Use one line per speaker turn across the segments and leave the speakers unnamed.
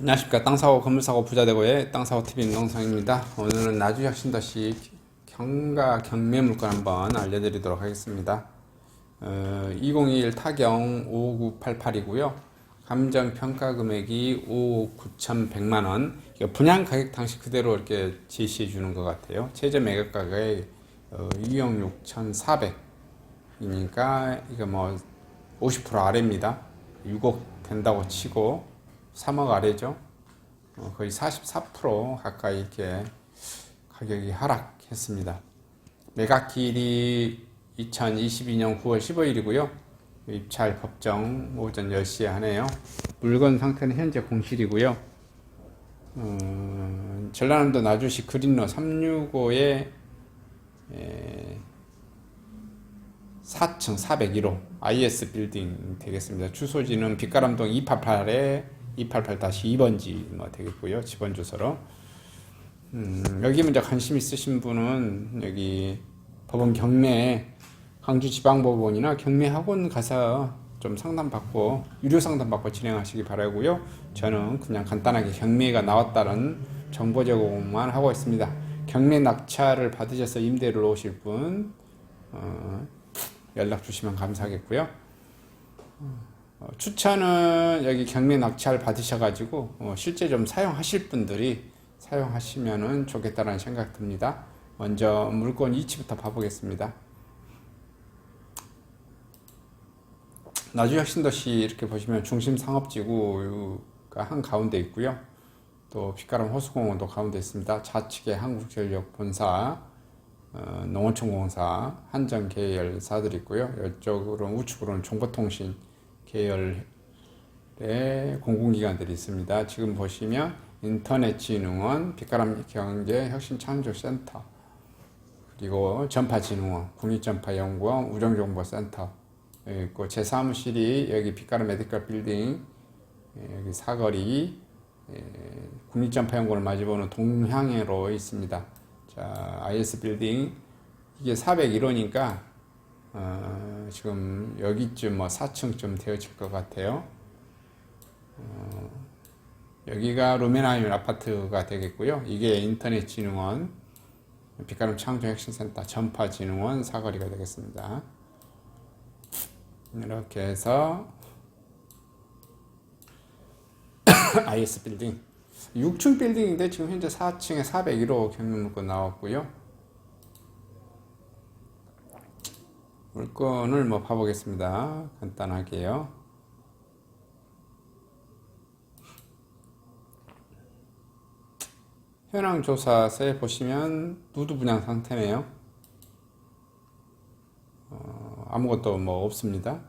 안녕하십니까. 땅사고 건물사고 부자되고의 땅사고 TV 임동성입니다. 오늘은 나주혁신도시 경가 경매 물건 한번 알려드리도록 하겠습니다. 어, 2021 타경 55988이고요. 감정 평가 금액이 5억 9,100만원. 분양 가격 당시 그대로 이렇게 제시해 주는 것 같아요. 최저 매각 가격이 어, 2억 6,400이니까 이거 뭐 50% 아래입니다. 6억 된다고 치고 3억 아래죠. 어, 거의 44% 가까이 이렇게 가격이 하락했습니다. 매각일이 2022년 9월 15일이고요. 입찰 법정 오전 10시에 하네요. 물건 상태는 현재 공실이고요. 어, 전라남도 나주시 그린로 365에 4층 401호 IS 빌딩 되겠습니다. 주소지는 빛가람동 288에 288-2번지 뭐 되겠고요. 집원 주소로. 음, 여기 먼저 관심 있으신 분은 여기 법원 경매 강주지방법원이나 경매학원 가서 좀 상담받고 유료 상담받고 진행하시기 바라고요. 저는 그냥 간단하게 경매가 나왔다는 정보 제공만 하고 있습니다. 경매 낙찰을 받으셔서 임대를 오실 분 어, 연락 주시면 감사하겠고요. 어, 추천은 여기 경매 낙찰 받으셔가지고 어, 실제 좀 사용하실 분들이 사용하시면은 좋겠다라는 생각 듭니다. 먼저 물건 위치부터 봐보겠습니다. 나주혁신도시 이렇게 보시면 중심 상업지구가 한 가운데 있고요. 또 빛가람 호수공원도 가운데 있습니다. 좌측에 한국전력 본사, 어, 농어촌공사, 한전 계열사들이 있고요. 이쪽으로는 우측으로는 정보통신 계열의 공공기관들이 있습니다. 지금 보시면 인터넷진흥원, 빛가람 경제혁신창조센터, 그리고 전파진흥원, 국립전파연구원, 우정정보센터 있고 제 사무실이 여기 빛가람 메디컬 빌딩 여기 사거리 국립전파연구원을 마주보는 동향으로 있습니다. 자, IS 빌딩 이게 401호니까 어, 지금 여기쯤 뭐 4층쯤 되어질 것 같아요. 어, 여기가 루메나임 아파트가 되겠고요. 이게 인터넷진흥원, 빛가름 창조혁신센터, 전파진흥원 사거리가 되겠습니다. 이렇게 해서 IS 빌딩 6층 빌딩인데 지금 현재 4층에 401호 경매물건 나왔고요. 물건을 뭐 봐보겠습니다. 간단하게요. 현황 조사서에 보시면 누드 분양 상태네요. 어, 아무것도 뭐 없습니다.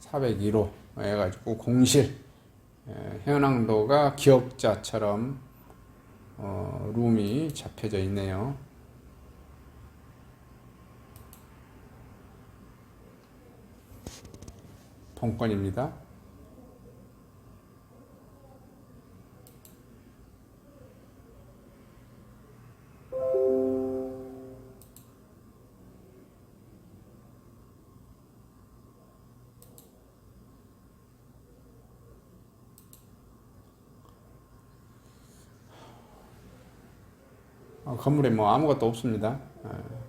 (401호) 해가지고 공실 예, 현황도가 기억자처럼 어, 룸이 잡혀져 있네요. 본건입니다. 건물에 뭐 아무것도 없습니다. 어.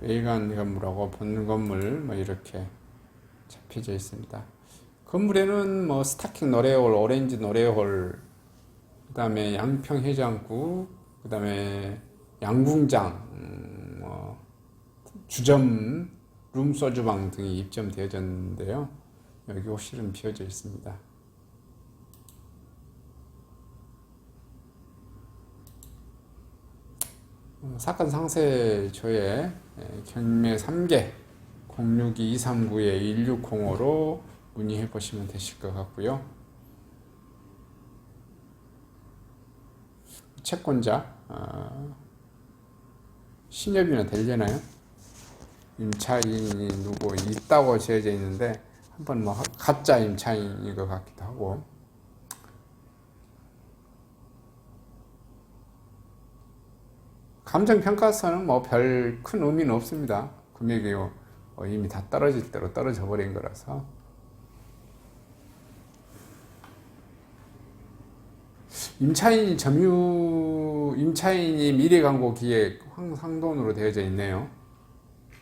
외관 건물하고 본 건물 뭐 이렇게 잡혀져 있습니다. 건물에는 뭐 스타킹 노래홀, 오렌지 노래홀, 그 다음에 양평 해장국, 그 다음에 양궁장, 음, 뭐 주점, 룸소주방 등이 입점되어졌는데요. 여기 호실은 비어져 있습니다. 사건 상세조에 경매 3개 062-239-1605로 문의해 보시면 되실 것 같고요. 채권자 어, 신협이나 되려나요? 임차인이 누구 있다고 지어져 있는데 한번 뭐 가짜 임차인인 것 같기도 하고 감정평가서는 뭐 별 큰 의미는 없습니다. 금액이 어, 이미 다 떨어질 대로 떨어져 버린 거라서. 임차인이 점유, 임차인이 미래광고 기획 황상돈으로 되어져 있네요.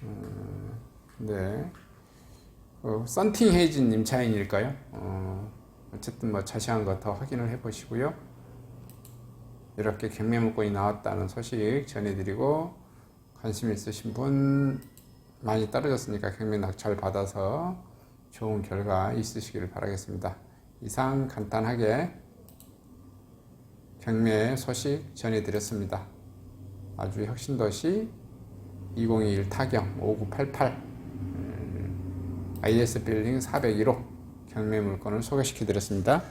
음, 네. 어, 썬팅 헤이진 임차인일까요? 어, 어쨌든 뭐 자세한 거 더 확인을 해 보시고요. 이렇게 경매 문건이 나왔다는 소식 전해드리고 관심 있으신 분 많이 떨어졌으니까 경매 낙찰 받아서 좋은 결과 있으시기를 바라겠습니다. 이상 간단하게 경매 소식 전해드렸습니다. 아주 혁신도시 2021 타경 5988 음, IS 빌딩 401호 경매 물건을 소개시켜 드렸습니다.